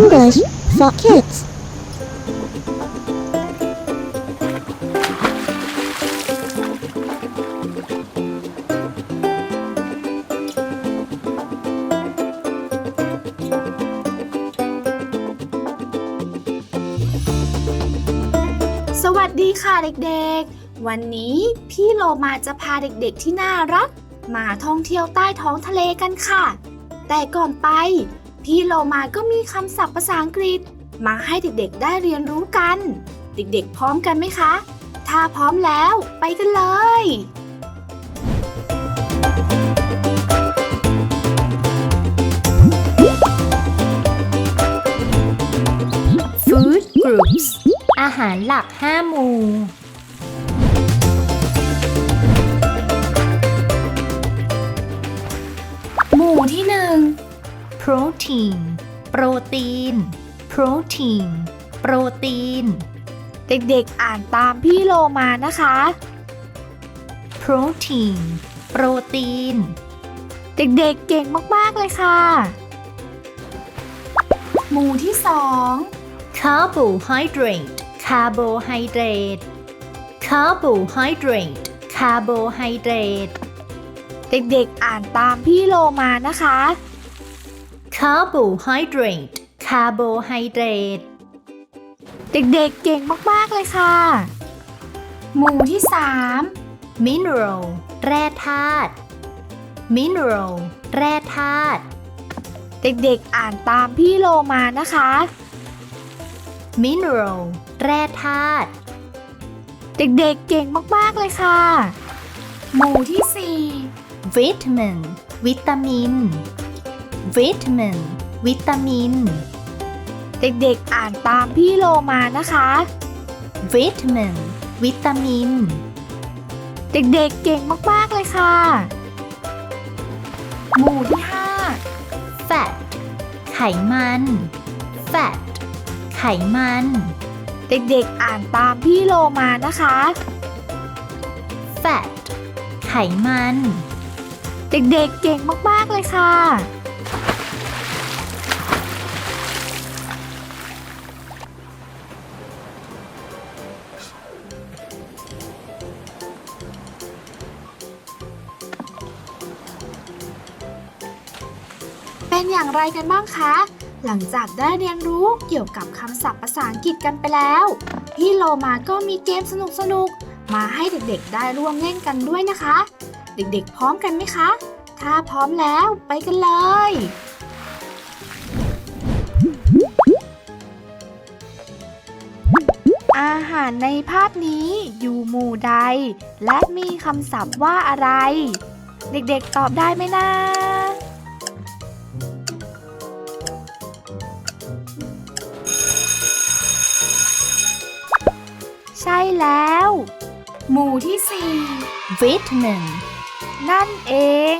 English for kids. สวัสดีค่ะเด็กๆ วันนี้พี่โลมาจะพาเด็กๆที่น่ารัก มาท่องเที่ยวใต้ท้องทะเลกันค่ะ แต่ก่อนไป พี่โลมาก็มีคำศัพท์ภาษาอังกฤษ มาให้เด็กๆได้เรียนรู้กัน เด็กๆพร้อมกันไหมคะ ถ้าพร้อมแล้วไปกันเลย Food Groups อาหารหลัก 5 หมู่ Protein โปรตีน Protein โปรตีน เด็กๆ อ่านตามพี่โลมานะคะ Protein โปรตีน เด็กๆ เก่งมากๆ เลยค่ะ หมู่ที่สอง Carbohydrate Carbohydrate Carbohydrate Carbohydrate เด็กๆ อ่านตามพี่โลมานะคะ Carbohydrate Carbohydrate เด็กๆเก่งมาก ๆ เลยค่ะ หมู่ที่สาม Mineral แร่ธาตุ Mineral แร่ธาตุ เด็กๆอ่านตามพี่โลมานะคะ Mineral แร่ธาตุ เด็กๆเก่งมาก ๆ เลยค่ะ หมู่ที่สี่ Vitamin วิตามิน Vitamin วิตามิน เด็กๆอ่านตามพี่โลมานะคะ Vitamin วิตามิน เด็กๆเก่งมากๆเลยค่ะ หมู่ที่ห้า Fat ไขมัน Fat ไขมัน เด็กๆอ่านตามพี่โลมานะคะ Fat ไขมัน เด็กๆเก่งมากๆเลยค่ะ เป็นอย่างไรกันบ้างคะ หลังจากได้เรียนรู้เกี่ยวกับคำศัพท์ภาษาอังกฤษกันไปแล้ว พี่โลมาก็มีเกมสนุกๆมาให้เด็กๆได้ร่วมเล่นกันด้วยนะคะ เด็กๆพร้อมกันไหมคะ ถ้าพร้อมแล้วไปกันเลย อาหารในภาพนี้อยู่หมู่ใด และมีคำศัพท์ว่าอะไร เด็กๆตอบได้ไหมนะ ใช่แล้ว หมู่ที่สี่ Vitamin นั่นเอง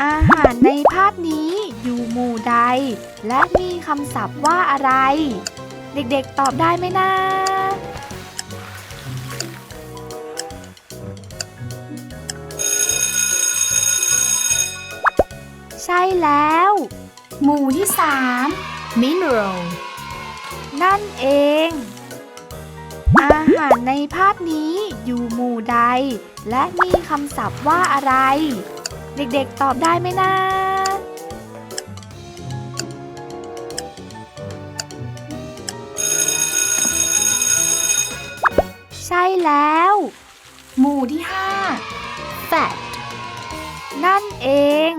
อาหารในภาพนี้อยู่หมู่ใด และมีคำศัพท์ว่าอะไร เด็กๆตอบได้ไหมนะใช่แล้ว หมู่ที่สาม Mineral นั่นเอง อาหารในภาพนี้อยู่หมู่ใด และมีคำศัพท์ว่าอะไร เด็กๆตอบได้ไหมนะใช่แล้ว หมู่ที่ห้า Fat นั่นเอง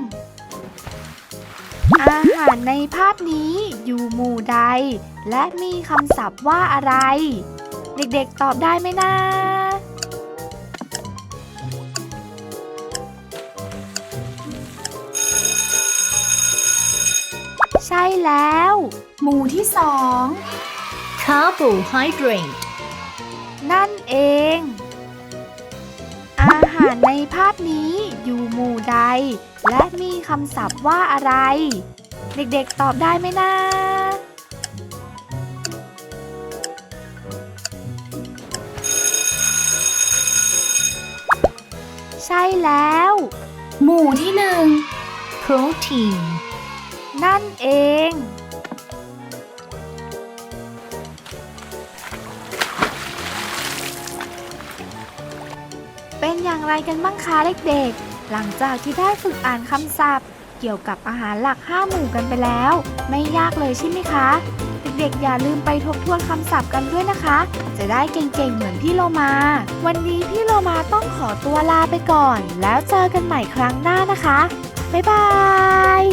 อาหารในภาพนี้อยู่หมู่ใด และมีคำศัพท์ว่าอะไร เด็กๆตอบได้ไหมนะ ใช่แล้ว หมู่ที่สอง Carbohydrate นั่นเอง อาหารในภาพนี้อยู่หมู่ใด และมีคำศัพท์ว่าอะไร เด็กๆตอบได้ไหมนะ ช่แล้ว หมู่ที่หนึ่ง Protein นั่นเอง เป็นอย่างไรกันบ้างคะเด็กๆ หลังจากที่ได้ฝึกอ่านคำศัพท์ เกี่ยวกับอาหารหลัก 5 หมู่กันไปแล้ว ไม่ยากเลยใช่ไหมคะ เด็กๆ อย่าลืมไปทบทวนคำศัพท์กันด้วยนะคะ จะได้เก่งๆ เหมือนพี่โลมา วันนี้พี่โลมาต้องขอตัวลาไปก่อน แล้วเจอกันใหม่ครั้งหน้านะคะ บ๊ายบาย